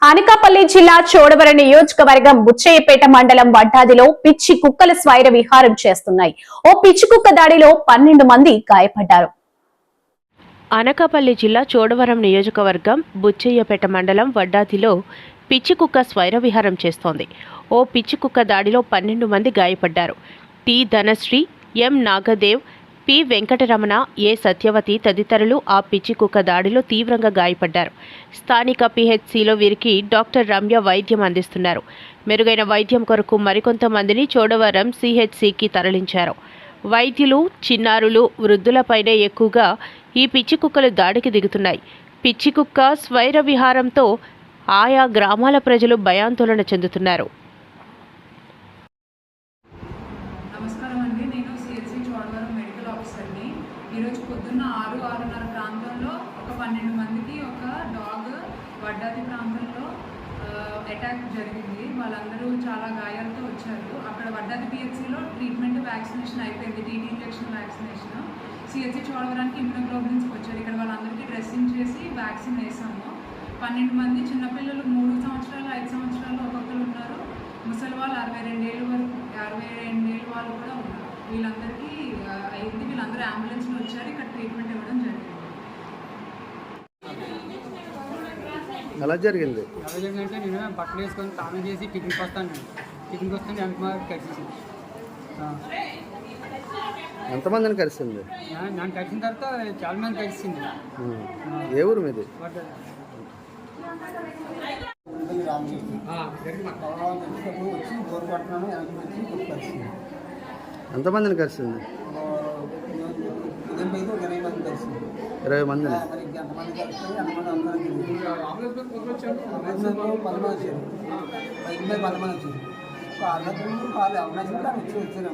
అనకాపల్లి జిల్లా చోడవరం నియోజకవర్గం బుచ్చయ్యపేట మండలం వడ్డాదిలో పిచ్చి కుక్కల స్వైర విహారం చేస్తున్నాయి. ఓ పిచ్చి కుక్క దాడిలో పన్నెండు మంది గాయపడ్డారు. అనకాపల్లి జిల్లా చోడవరం నియోజకవర్గం బుచ్చయ్యపేట మండలం వడ్డాదిలో పిచ్చి కుక్క స్వైర విహారం చేస్తోంది. ఓ పిచ్చి కుక్క దాడిలో పన్నెండు మంది గాయపడ్డారు. T. Dhanasri M. Nagadev P. Venkataramana A. Satyavathi తదితరులు ఆ పిచ్చి కుక్క దాడిలో తీవ్రంగా గాయపడ్డారు. స్థానిక పిహెచ్సిలో వీరికి డాక్టర్ రమ్య వైద్యం అందిస్తున్నారు. మెరుగైన వైద్యం కొరకు మరికొంతమందిని చోడవరం సిహెచ్సికి తరలించారు. వైద్యులు చిన్నారులు వృద్ధులపైనే ఎక్కువగా ఈ పిచ్చి కుక్కలు దాడికి దిగుతున్నాయి. పిచ్చి కుక్క స్వైర విహారంతో ఆయా గ్రామాల ప్రజలు భయాందోళన చెందుతున్నారు. నమస్కారం అండి నేను ఈరోజు పొద్దున్న ఆరు ఆరున్నర ప్రాంతంలో ఒక పన్నెండు మందికి ఒక డాగ్ వడ్డాది ప్రాంతంలో అటాక్ జరిగింది. వాళ్ళందరూ చాలా గాయాలతో వచ్చారు. అక్కడ వడ్డాది పిహెచ్సిలో ట్రీట్మెంట్ వ్యాక్సినేషన్ అయిపోయింది. టీటీ ఇంజెక్షన్ వ్యాక్సినేషన్ సిహెచ్సి చోడవరానికి ఇమ్యూనోగ్లోబులిన్స్కి వచ్చారు. ఇక్కడ వాళ్ళందరికీ డ్రెస్సింగ్ చేసి వ్యాక్సిన్ వేసాము. పన్నెండు మంది చిన్నపిల్లలు మూడు సంవత్సరాలు ఐదు సంవత్సరాలు ఒక్కొక్కరు ఉన్నారు ముసలి వాళ్ళు అరవై రెండేళ్ళు వరకు అరవై రెండేళ్ళు వాళ్ళు కూడా ఉన్నారు వీళ్ళందరికీ అయింది. వీళ్ళందరూ అంబులెన్స్లో వచ్చారు. ఇక్కడ ట్రీట్మెంట్ ఇవ్వడం జరిగింది. ఎలా జరిగింది? ఎలా జరిగిందంటే నేను బట్టలు వేసుకొని స్నానం చేసి టిఫిన్కి వస్తాను. టిఫిన్కి వస్తాను వెనక మా కలిసి ఎంతమందిని కలిసింది నన్ను కలిసిన తర్వాత చాలా మంది కలిసింది. ఏ ఊరు మీది? వచ్చి బోర్ ఎంతమందిని కలిసింది? ఇరవై మంది ఇరవై మందిని. మరి ఎంతమంది కలిసి కూడా వచ్చి వచ్చారు